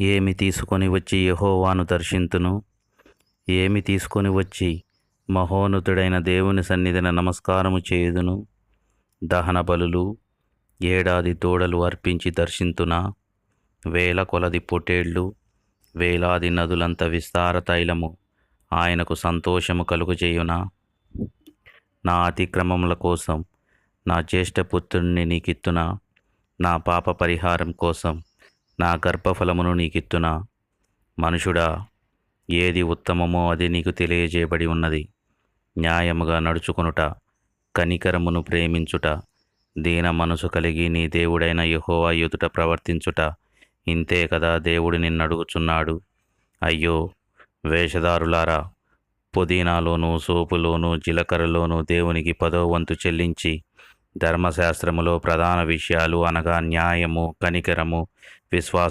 ఏమి తీసుకొని వచ్చి యహోవాను దర్శింతును? ఏమి తీసుకొని వచ్చి మహోన్నతుడైన దేవుని సన్నిధిన నమస్కారము చేయుదును? దహన బలులు ఏడాది తోడలు అర్పించి దర్శింతునా? వేల కొలది పొటేళ్ళు వేలాది నదులంత విస్తార తైలము ఆయనకు సంతోషము కలుగజేయునా నా అతిక్రమముల కోసం నా జ్యేష్ఠపుత్రుణ్ణి నీకిత్తునా? నా పాప పరిహారం కోసం నా గర్భఫలమును నీకిత్తున? మనుషుడా ఏది ఉత్తమమో అది నీకు తెలియజేయబడి ఉన్నది. న్యాయముగా నడుచుకొనుట కనికరమును ప్రేమించుట దీన మనసు కలిగి నీ దేవుడైన యహోవా ఎదుట ప్రవర్తించుట. ఇంతే కదా దేవుడు నిన్నడుగుచున్నాడు. అయ్యో వేషధారులారా పుదీనాలోను సోపులోను జీలకర్రలోను దేవునికి పదో వంతు చెల్లించి ధర్మశాస్త్రములో ప్రధాన విషయాలు అనగా న్యాయము కనికరము విశ్వాస